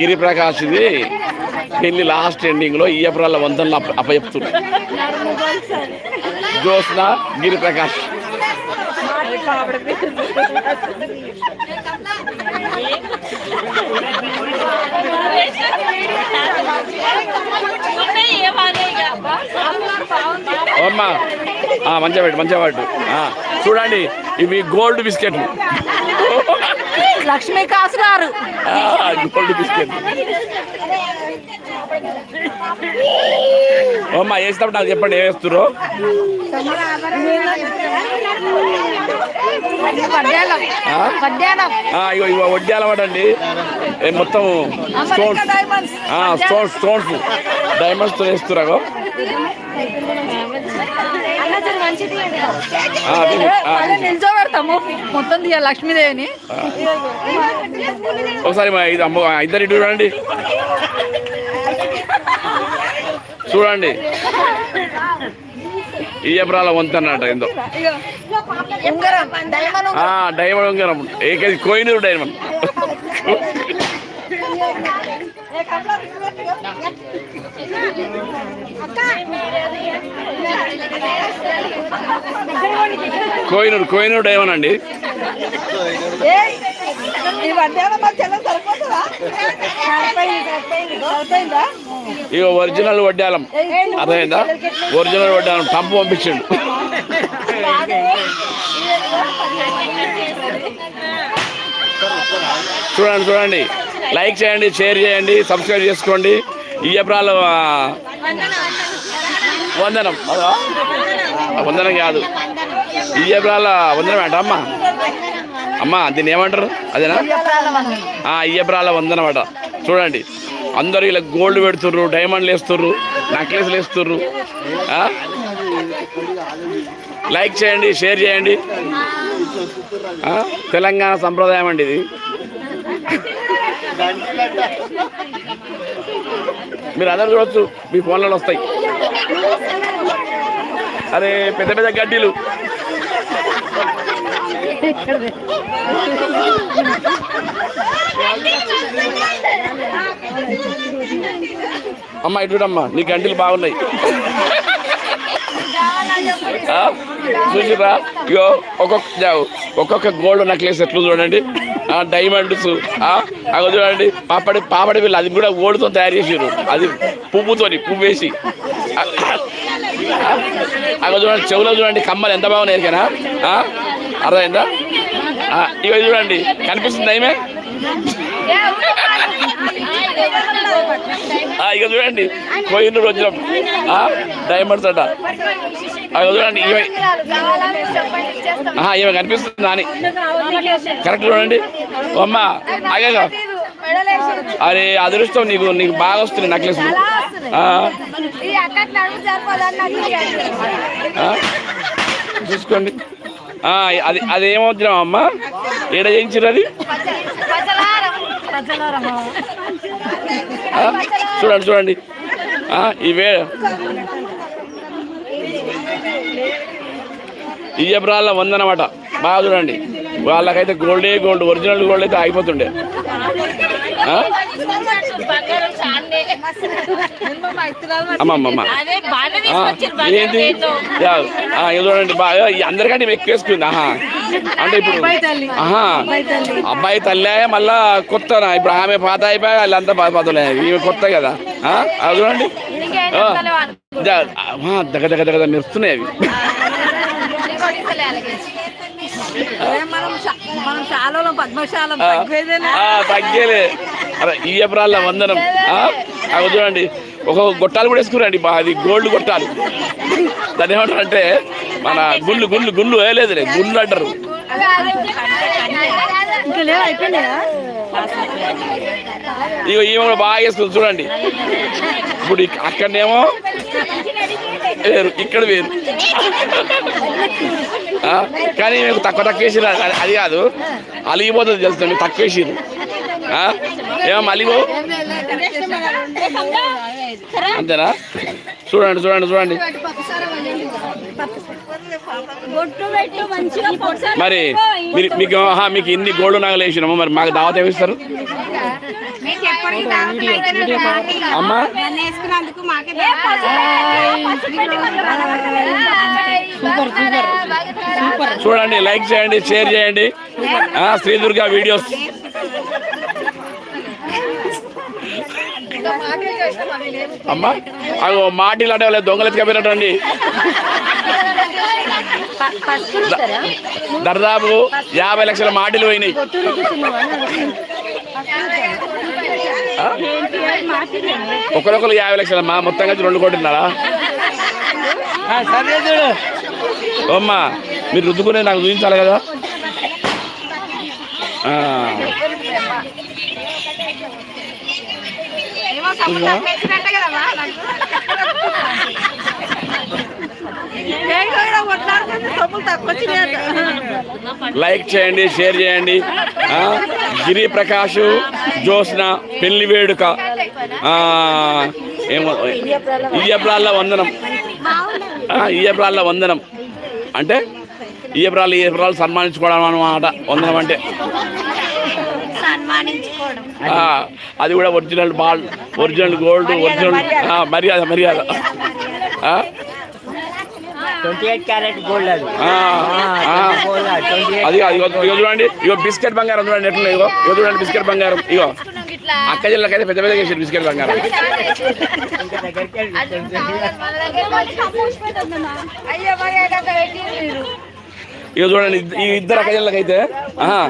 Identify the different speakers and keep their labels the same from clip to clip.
Speaker 1: గిరిప్రకాష్ ఇది. పెళ్ళి లాస్ట్ ఎండింగ్లో ఈయపురాల వందనలు అప్ప అప్పచెప్తున్నారు జోస్న గిరిప్రకాష్. అమ్మా. ఆ, మంచిగా పెట్టు మంచిగా పెట్టు. చూడండి ఇవి గోల్డ్ బిస్కెట్లు.
Speaker 2: లక్ష్మీకాసు గారు.
Speaker 1: అమ్మా వేసినప్పుడు నాకు చెప్పండి ఏం ఆ, ఇగో ఇగో మొత్తం స్టోన్స్. Stones stones.
Speaker 2: డైమండ్స్తో నిల్చోబెడతాము. మొత్తం తీయ లక్ష్మీదేవిని.
Speaker 1: ఒకసారి మా ఇద్దరు ఇటు చూడండి. చూడండి. ఈయపురాల వంతన్నట ఏందో.
Speaker 2: ఉంగరం డైమండ్
Speaker 1: డైమండ్ ఉంగరం. ఏకైతే కోయినూరు డైమండ్. కోయినూరు కోయినూరు
Speaker 2: ఏమనండి
Speaker 1: ఇక ఒరిజినల్ వడ్డాలం. అర్థమైందా? ఒరిజినల్ వడ్డాలం టంపు పంపించండు. చూడండి చూడండి. లైక్ చేయండి షేర్ చేయండి సబ్స్క్రైబ్ చేసుకోండి. ఈ అభిప్రాయాలు వందనం. వందనం కాదు. ఈ అభిప్రాయాల వందనం అంట అమ్మా? అమ్మా దీన్ని ఏమంటారు? అదేనా? ఆ ఇయ్యబ్రాల వందనమాట చూడండి. అందరూ ఇలా గోల్డ్ పెడుతుర్రు డైమండ్లు వేస్తుర్రు నెక్లెస్లు వేస్తుర్రు. లైక్ చేయండి షేర్ చేయండి. తెలంగాణ సంప్రదాయం అండి ఇది. మీరు అందరు చూడొచ్చు మీ ఫోన్లలో వస్తాయి. అరే పెద్ద పెద్ద గడ్డీలు. అమ్మ ఇటు చూడమ్మా నీ గంటలు బాగున్నాయి? చూసిరా ఇగో ఒక్కొక్క ఒక్కొక్క గోల్డ్ నెక్లెస్ ఎట్లు చూడండి. ఆ డైమండ్స్ అగో చూడండి. పాపడి పాపడి పిల్ల అది కూడా గోల్డ్తో తయారు చేసారు అది పువ్వుతోని పువ్వు వేసి. అక్కడ చూడండి చెవులో చూడండి కమ్మలు ఎంత బాగున్నాయి కదా ఆ? అర్థమైందా? ఇవి చూడండి కనిపిస్తుంది ఏమే ఇక చూడండి కోయినూరు వచ్చిన డైమండ్స్ అట. అవి చూడండి ఇవి. ఆహా, ఇవి కనిపిస్తుంది నాని. కరెక్ట్ చూడండి. అమ్మ అయ్యాక అరే అదృష్టం నీకు నీకు బాగా వస్తుంది నెక్లెస్ చూసుకోండి. అది అది ఏమవుతున్నాం అమ్మ? ఏడ చేయించారు అది? ఆ, చూడండి చూడండి. ఆ, ఇవే. ఇయ్యబ్రాళ్ళ వందనమాట. బాగా చూడండి. వాళ్ళకైతే గోల్డే గోల్డ్ ఒరిజినల్ గోల్డ్ అయితే ఆగిపోతుండే. చూడండి బాగా ఈ అందరికంటే ఎక్కువ వేసుకుంది ఆహా. అంటే ఇప్పుడు ఆహా. అబ్బాయి తల్లే. మళ్ళా కొత్త ఇప్పుడు ఆమె పాత అయిపోయి వాళ్ళంతా పాత పాతలే ఈమె కొత్త కదా. చూడండి. దగ్గర దగ్గర దగ్గర మెరుస్తున్నాయి అవి.
Speaker 2: మనం మనం శాలలో పద్మశాలం
Speaker 1: ఆ, ఈ ఎప్రాల వందనం. అవి చూడండి. ఒక గొట్టాలు కూడా వేసుకురండి అది గోల్డ్ గొట్టాలు. దాన్ని ఏమంటారు అంటే మన గుళ్ళు గుళ్ళు గుళ్ళు వేయలేదులే గుళ్ళు అంటారు.
Speaker 2: ఇంకా
Speaker 1: ఈమె కూడా బాగా వేసుకుంది చూడండి. ఇప్పుడు అక్కడనేమో వేరు ఇక్కడ వేరు. కానీ మీకు తక్కువ తక్కువ వేసిరు అది- కాదు. అలిగిపోతుంది తెలుస్తుంది తక్కువ వేసిరు? ఏమో అలిగో అంతేనా? చూడండి చూడండి చూడండి. మరి మీరు మీకు మీకు ఇన్ని గోల్డ్ నగలు వేసినాము మరి మాకు దావత్ ఏమిస్తారు అమ్మా. చూడండి లైక్ చేయండి షేర్ చేయండి. ఆ, శ్రీ దుర్గా వీడియోస్. అమ్మా అవి మాటిలు అంటే వాళ్ళ దొంగలు ఎత్తుకపోయినట్టండి. దర్దాపు యాభై లక్షల మాటిలు పోయినాయి? ఒకరొకరు యాభై లక్షల మా మొత్తం కలిసి రెండు కోట్లున్నారా అమ్మా మీరు రుద్దుకునే నాకు చూపించాలి కదా ఆ.
Speaker 2: ఏమో సబ్బులు తప్పేసినట్టే కదమ్మా నాకు. నేను కూడా కొట్లాడుకుంటే సబ్బులు తక్కువ
Speaker 1: లైక్ చేయండి షేర్ చేయండి. గిరి ప్రకాష్ జ్యోత్స్న పెళ్ళి వేడుక. ఏమో ఇయ్యప్రాళ్ళ వందనం. ఆ, ఇయ్యప్రాళ్ళ వందనం. అంటే ఇయ్యప్రాలు ఇయ్యప్రాలు సన్మానించుకోవడం అన్నమాట. వందనం అంటే. అది కూడా original ball original gold original మర్యాద. మర్యాద
Speaker 3: అది.
Speaker 1: ఇగో చూడండి. ఇగో బిస్కెట్ బంగారం చూడండి ఎట్లా ఇగో ఇగో చూడండి బిస్కెట్ బంగారం. ఇగో అక్క జిల్లకైతే పెద్ద పెద్ద చేసారు బిస్కెట్ బంగారం. ఇగో చూడండి ఈ ఇద్దరు అక్క జిల్లకైతే ఆహా,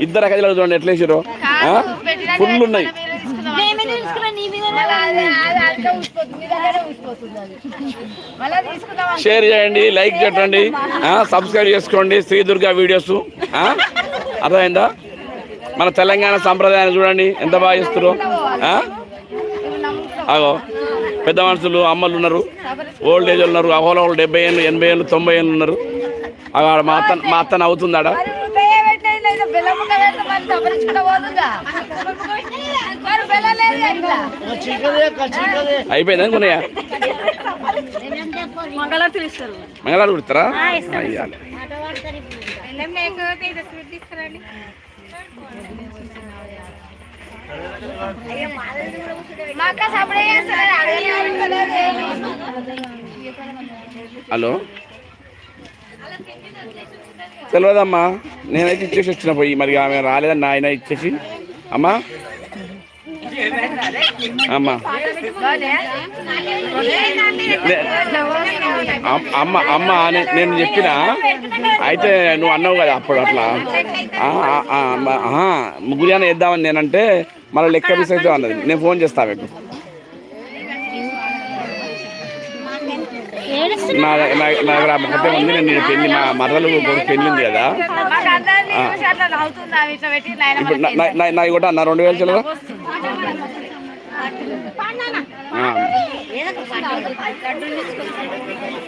Speaker 1: ఇద్దరు అక్క జిల్లకు చూడండి ఎట్లా వేసారు ఫుల్ ఉన్నాయి. షేర్ చేయండి లైక్ చేయండి. ఆ, సబ్స్క్రైబ్ చేసుకోండి శ్రీ దుర్గా వీడియోస్ ఆ, అర్థమైందా? మన తెలంగాణ సంప్రదాయాన్ని చూడండి ఎంత బాగా చేస్తారు అగో పెద్ద మనుషులు అమ్మలు ఉన్నారు. ఓల్డ్ ఏజ్ ఉన్నారు. అహోలో వాళ్ళు డెబ్బై ఏళ్ళు ఎనభై ఏళ్ళు తొంభై ఏళ్ళు ఉన్నారు. అగో ఆడ మా అత్త మా అత్త నవ్వుతుందాడ?
Speaker 2: లేదు, బెల్లం ముక్క పెడితే మరి సంబరించుకుంటూ పోతుందా? మరి బెల్లం లేదు కదా ఇంట్లో.
Speaker 1: అయిపోయింది
Speaker 2: ఇస్తారు
Speaker 1: మంగళవారం కుడతారా అయ్యాలి
Speaker 2: బెల్లం
Speaker 1: తెలియదమ్మా నేనైతే ఇచ్చేసి వచ్చిన పోయి. మరి ఆమె రాలేదని నాయన ఇచ్చేసి. అమ్మా. అమ్మా. అమ్- అమ్మ అమ్మ నేను చెప్పిన? అయితే నువ్వు అన్నావు కదా అప్పుడు అట్లా. ఆ, ముగ్గురియాన వేద్దామని నేనంటే మళ్ళీ లెక్క మిస్ అవుతావు అన్నది. నేను ఫోన్ చేస్తాను మీకు. నా నా నా మొక్కతే ఉంది నేను పెళ్ళి మా మరదలు కొడుకు పెళ్ళి ఉంది కదా. ఇప్పుడు నా- నా- నా- కూడా అన్న రెండు వేలు చెల్లదా? ఆ.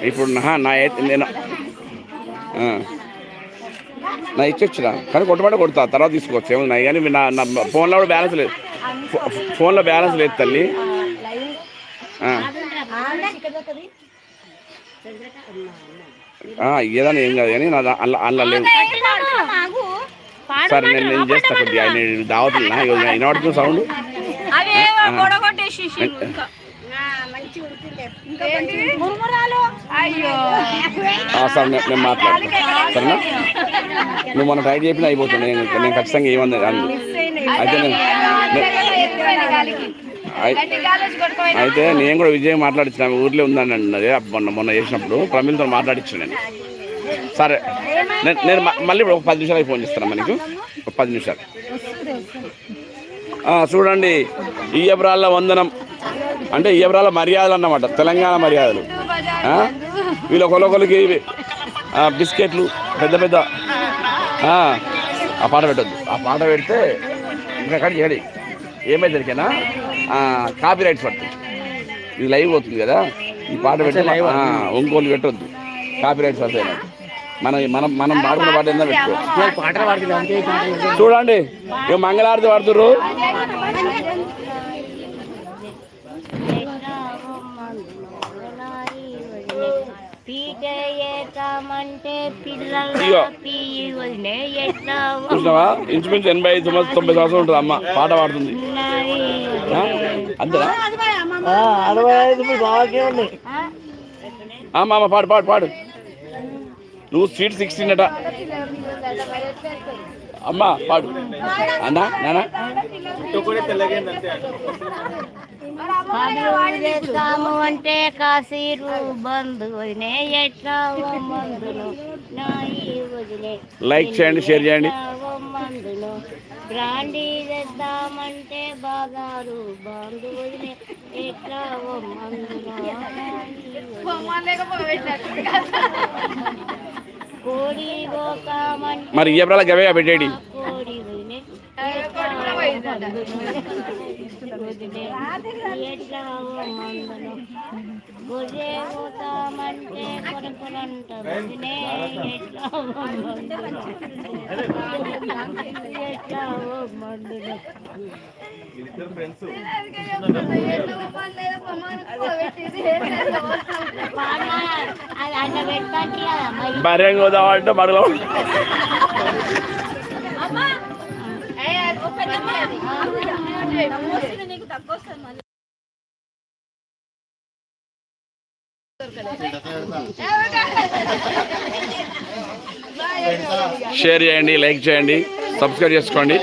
Speaker 1: ఇప్పుడు నా నా నేను. నా ఇచ్చొచ్చిన కానీ కొట్టమంటే కొడతా తర్వాత తీసుకోవచ్చు. ఏమన్నా కానీ నా నా ఫోన్లో కూడా బ్యాలెన్స్ లేదు. ఫోన్లో బ్యాలెన్స్ లేదు తల్లి. ఏదైనా ఏం కాదు కానీ నా దా- అల్ల అల్ల లేదు సరే నేను నేను చేస్తా కొద్దిగా ఆయన దావతున్నా వినబడుతుంది సౌండ్ సరే నేను నేను మాట్లాడతా సరేనా నువ్వు మన టైట్ చెప్పిన అయిపోతుంది నేను నేను ఖచ్చితంగా ఏమన్నా అయితే నేను అయితే నేను కూడా విజయ్ మాట్లాడించిన ఊర్లో ఉందని అన్నది మొన్న మొన్న చేసినప్పుడు ప్రమిల్తో మాట్లాడించాను నేను. సరే. నేను మళ్ళీ ఇప్పుడు ఒక పది నిమిషాలు ఫోన్ చేస్తాను మనకు ఒక పది నిమిషాలు. చూడండి ఇయ్యబ్రాళ్ళ వందనం. అంటే ఇయ్యబ్రాళ్ళ మర్యాదలు అన్నమాట తెలంగాణ మర్యాదలు? వీళ్ళు ఒకరికొకరికి బిస్కెట్లు పెద్ద పెద్ద. ఆ, ఆ పాట పెట్టద్దు. ఆ పాట పెడితే ఇంకా కడి ఎక్కడి ఏమైతే దొరికేనా కాపీ రైట్స్ పడుతుంది. ఇది లైవ్ పోతుంది కదా? ఈ పాట పెడితే ఆ, ఒంగోలు పెట్టొద్దు. కాపీ రైట్స్ వస్తాయి నాకు. మనం మనం మనం పాడుకున్న పాట ఏందో పెట్టుకో. చూడండి ఇక మంగళారతి పాడుతుర్రు. చూసినావా? ఇంచుమించు ఎనభై తొమ్మిది తొంభై సంవత్సరాలు ఉంటుంది అమ్మ. పాట పాడుతుంది? అంతేనా?
Speaker 3: అరవై ఐదు బాగా ఉంది.
Speaker 1: ఆ, మామ పాడు పాడు పాడు. నువ్వు స్వీట్ సిక్స్టీన్ అట. అమ్మ పాడు. అన్నా నానా?
Speaker 4: పనులు చేస్తాము అంటే కాసీరు బంధు ఎట్లా మందులు
Speaker 1: లైక్ చేయండి షేర్ చేయండి.
Speaker 4: మందులు బ్రాండీ చేద్దామంటే బాగారు బంధు వదిలే ఎట్లా ఓ మందులు కోడి పోతామంటే
Speaker 1: మరి ఇయ్యప్రాల గవే పెట్టేడి
Speaker 4: కోడి గొర్రె పోతామంటే కొనుక్కొనంట వదిలే ఎట్లా ఓ మందులు ఎట్లా ఓ మందులు పాడమా అది అట్లా పెట్టండి కదా మరి
Speaker 1: భార్య గోదావరి అంటే మరలో షేర్ చేయండి లైక్ చేయండి సబ్స్క్రైబ్ చేసుకోండి.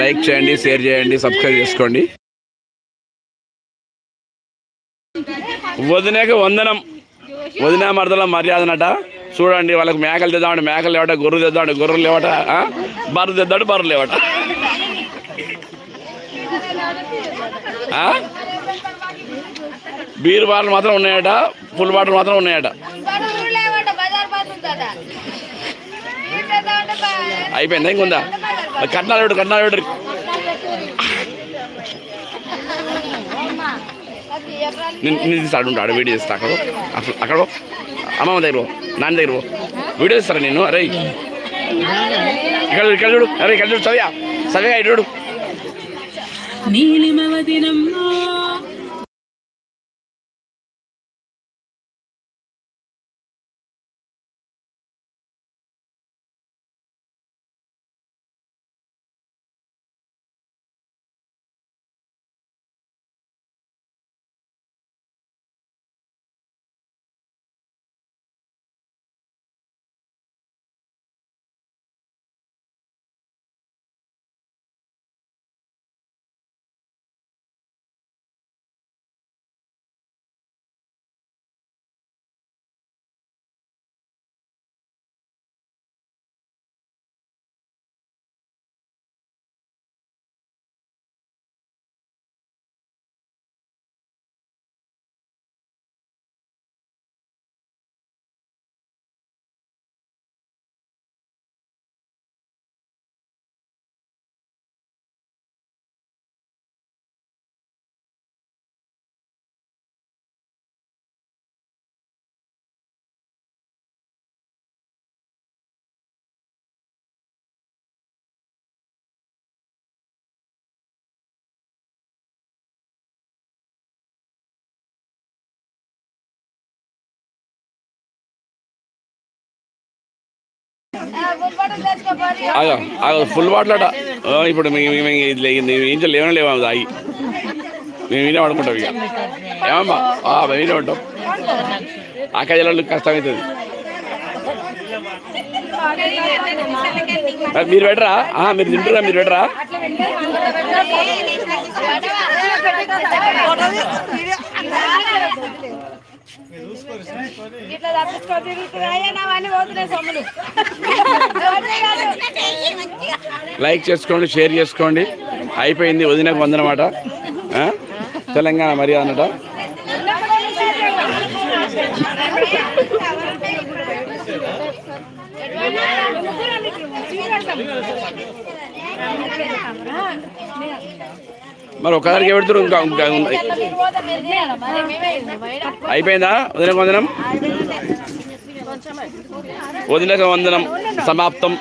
Speaker 1: లైక్ చేయండి షేర్ చేయండి సబ్స్క్రైబ్ చేసుకోండి. వదినకి వందనం. వదిన మరదల మర్యాదనట చూడండి వాళ్ళకి మేకలు తెద్దామంటే మేకలు లేవట గొర్రెలు తెద్దామంటే గొర్రెలు లేవట బర్రెలు తెద్దాడు బర్రెలు లేవట. బీరు బీర్ బాటలు మాత్రం ఉన్నాయట ఫుల్ బాటలు మాత్రం ఉన్నాయట. అయిపోయిందా ఇంకొందా? కట్నాలు పెట్టు కట్నాలు పెట్టు
Speaker 2: అది ఎకరాలు
Speaker 1: నేను తీస్తాడు ఉంటాడు వీడియో చేస్తా అక్కడ అక్కడ అమ్మమ్మ దగ్గర నాన్న దగ్గర వీడియో ఇస్తారా నేను అరే ఇక్కడ ఇక్కడ చూడు. అరే ఇక్కడ చూడు చదివా. చదివా ఇటు చూడు.
Speaker 5: నీలిమవ
Speaker 2: బొబ్బట్లు
Speaker 1: ఆగో ఫుల్ బాటిల్ అట ఇప్పుడు ఇది ఏం లేవనే లేవా తాగి మేము వినే పడుకుంటాం ఇక. ఏమమ్మా? మేము వినే ఉంటాం ఆ జల్లు కష్టమవుతుంది అవుతుంది. మీరు పెట్టరా? మీరు తింటురా మీరు పెట్టరా?
Speaker 2: ఇట్లా నావన్నీ పోతున్నాయి సొమ్ములు.
Speaker 1: లైక్ చేసుకోండి షేర్ చేసుకోండి. అయిపోయింది వదినకు వందనమాట? తెలంగాణ మర్యాద అన్నట. మరి ఒకసారికి పెడుతురు ఇంకా ఇంకా
Speaker 2: బయట
Speaker 1: అయిపోయిందా? వదినకు వందనం? వదినకు వందనం సమాప్తం.